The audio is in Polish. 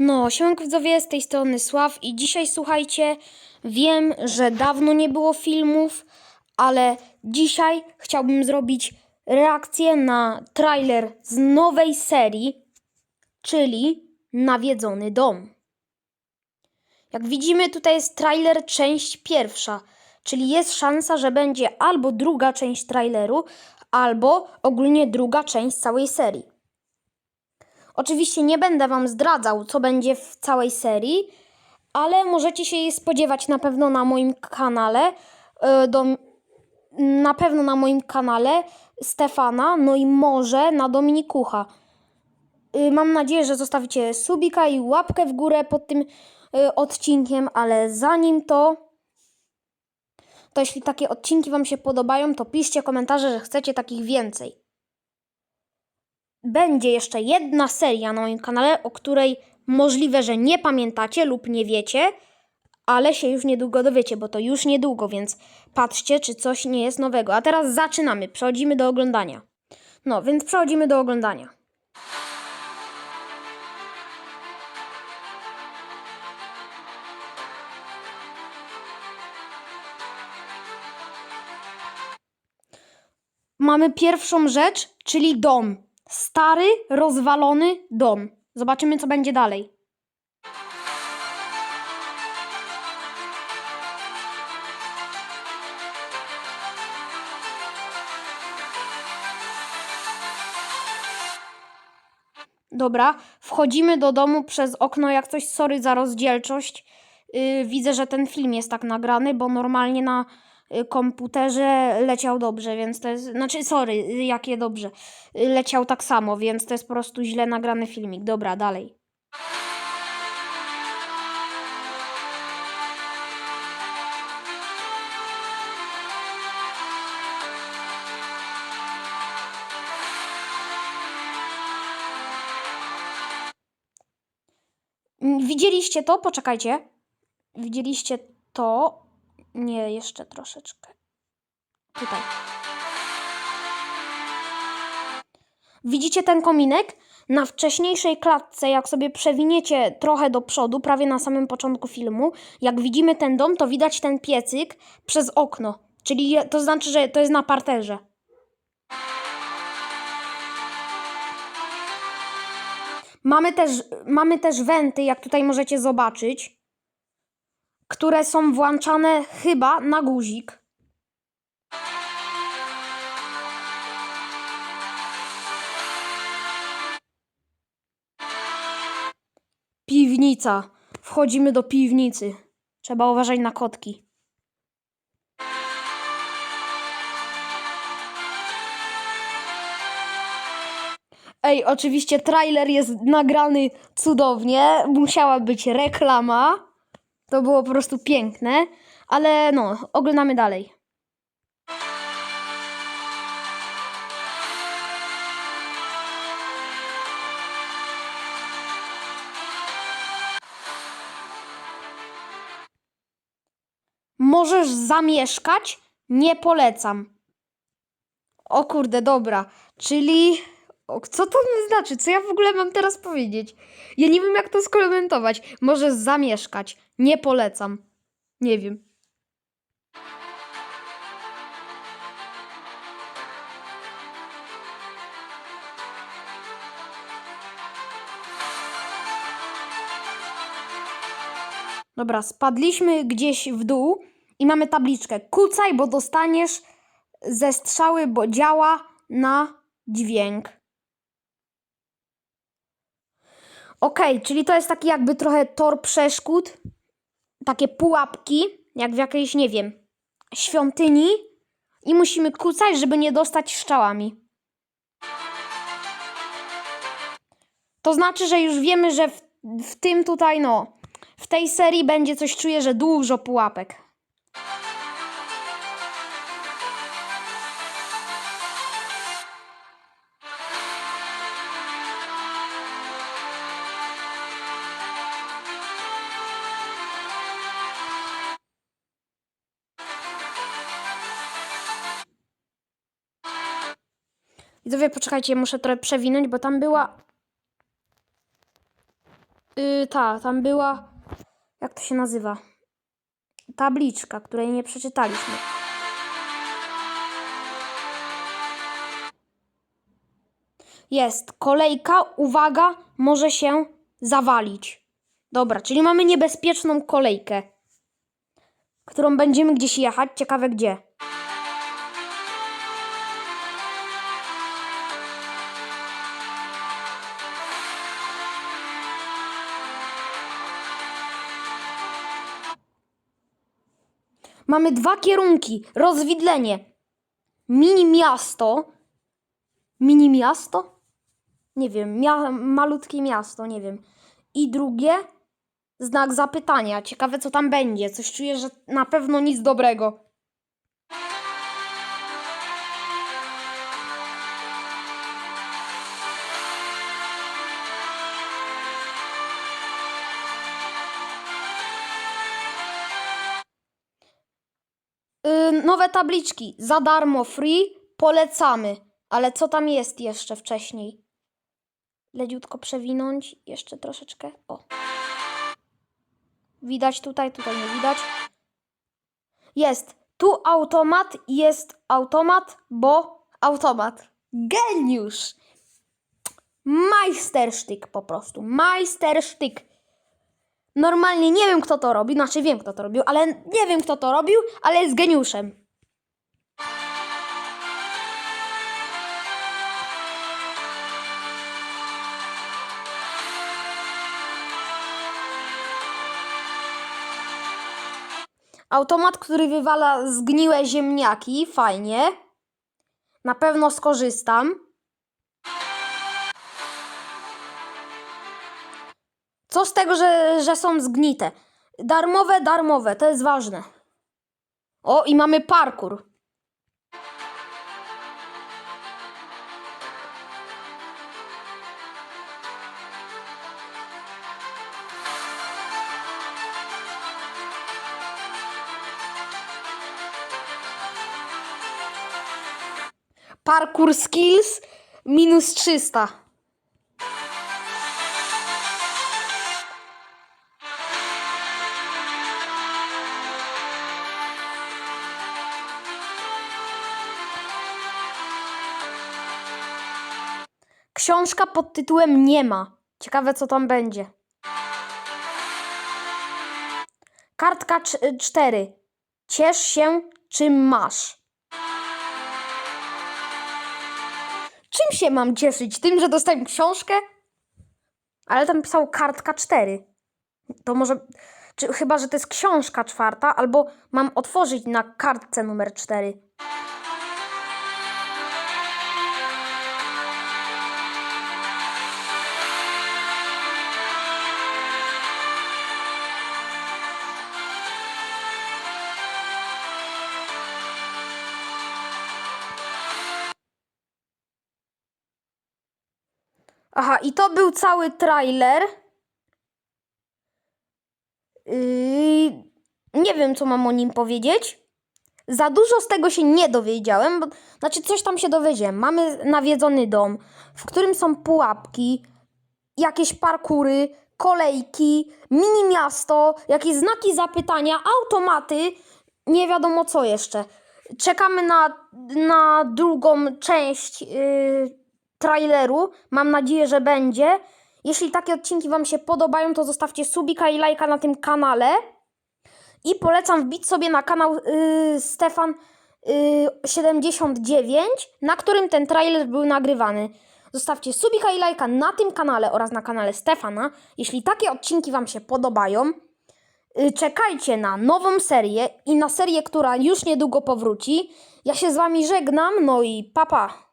No, siemanko widzowie, z tej strony Sław i dzisiaj słuchajcie, wiem, że dawno nie było filmów, ale dzisiaj chciałbym zrobić reakcję na trailer z nowej serii, czyli Nawiedzony Dom. Jak widzimy, tutaj jest trailer część pierwsza, czyli jest szansa, że będzie albo druga część traileru, albo ogólnie druga część całej serii. Oczywiście nie będę Wam zdradzał, co będzie w całej serii, ale możecie się jej spodziewać na pewno na moim kanale. e, Do, na pewno na moim kanale Stefana, no i może na Dominikucha. Y, Mam nadzieję, że zostawicie subika i łapkę w górę pod tym y, odcinkiem, ale zanim to, to jeśli takie odcinki Wam się podobają, to piszcie komentarze, że chcecie takich więcej będzie jeszcze jedna seria na moim kanale, o której możliwe, że nie pamiętacie lub nie wiecie, ale się już niedługo dowiecie, bo to już niedługo, więc patrzcie, czy coś nie jest nowego. A teraz zaczynamy, przechodzimy do oglądania. No, więc przechodzimy do oglądania. Mamy pierwszą rzecz, czyli dom. Stary, rozwalony dom. Zobaczymy, co będzie dalej. Dobra, wchodzimy do domu przez okno, jak coś, sorry za rozdzielczość. Yy, widzę, że ten film jest tak nagrany, bo normalnie na komputerze leciał dobrze, więc to jest, znaczy sorry, y, jakie dobrze. Y, Leciał tak samo, więc to jest po prostu źle nagrany filmik. Dobra, dalej. Mm, Widzieliście to? Poczekajcie. Widzieliście to? Nie, jeszcze troszeczkę. Tutaj. Widzicie ten kominek? Na wcześniejszej klatce, jak sobie przewiniecie trochę do przodu, prawie na samym początku filmu, jak widzimy ten dom, to widać ten piecyk przez okno. Czyli to znaczy, że to jest na parterze. Mamy też, mamy też wenty, jak tutaj możecie zobaczyć, które są włączane chyba na guzik. Piwnica. Wchodzimy do piwnicy. Trzeba uważać na kotki. Ej, oczywiście trailer jest nagrany cudownie. Musiała być reklama. To było po prostu piękne. Ale no, oglądamy dalej. Możesz zamieszkać? Nie polecam. O kurde, dobra. Czyli. O, co to znaczy? Co ja w ogóle mam teraz powiedzieć? Ja nie wiem, jak to skomentować. Możesz zamieszkać. Nie polecam. Nie wiem. Dobra, spadliśmy gdzieś w dół i mamy tabliczkę. Kucaj, bo dostaniesz ze strzały, bo działa na dźwięk. Okej, czyli to jest taki jakby trochę tor przeszkód. Takie pułapki, jak w jakiejś, nie wiem, świątyni. I musimy kucać, żeby nie dostać strzałami. To znaczy, że już wiemy, że w, w tym tutaj, no, w tej serii będzie coś, czuję, że dużo pułapek. Widzowie, poczekajcie, muszę trochę przewinąć, bo tam była... Yy, ta, tam była. Jak to się nazywa? Tabliczka, której nie przeczytaliśmy. Jest kolejka, uwaga, może się zawalić. Dobra, czyli mamy niebezpieczną kolejkę, którą będziemy gdzieś jechać. Ciekawe gdzie. Mamy dwa kierunki. Rozwidlenie. Mini miasto. Mini miasto? Nie wiem. Mia malutkie miasto, nie wiem. I drugie. Znak zapytania. Ciekawe, co tam będzie. Coś czuję, że na pewno nic dobrego. Nowe tabliczki. Za darmo, free. Polecamy. Ale co tam jest jeszcze wcześniej? Leciutko przewinąć. Jeszcze troszeczkę. O. Widać tutaj, tutaj nie widać. Jest. Tu automat, jest automat, bo automat. Geniusz! Majstersztyk po prostu. Majstersztyk. Normalnie nie wiem, kto to robi, znaczy wiem, kto to robił, ale nie wiem, kto to robił, ale jest geniuszem. Automat, który wywala zgniłe ziemniaki, fajnie. Na pewno skorzystam. Co z tego, że, że są zgnite? Darmowe, darmowe, to jest ważne. O, i mamy parkour. Parkour skills minus 300. Książka pod tytułem Nie ma. Ciekawe, co tam będzie. Kartka 4. Ciesz się, czym masz. Czym się mam cieszyć? Tym, że dostałem książkę? Ale tam pisał kartka 4. To może. Czy, chyba, że to jest książka czwarta, albo mam otworzyć na kartce numer 4. Aha, i to był cały trailer. Yy, nie wiem, co mam o nim powiedzieć. Za dużo z tego się nie dowiedziałem, bo, znaczy coś tam się dowiedziałem. Mamy nawiedzony dom, w którym są pułapki, jakieś parkury, kolejki, mini miasto, jakieś znaki zapytania, automaty, nie wiadomo co jeszcze. Czekamy na, na drugą część yy, traileru. Mam nadzieję, że będzie. Jeśli takie odcinki Wam się podobają, to zostawcie subika i lajka na tym kanale. I polecam wbić sobie na kanał yy, Stefan yy, 79, na którym ten trailer był nagrywany. Zostawcie subika i lajka na tym kanale oraz na kanale Stefana, jeśli takie odcinki Wam się podobają. Yy, czekajcie na nową serię i na serię, która już niedługo powróci. Ja się z Wami żegnam, no i papa. Pa.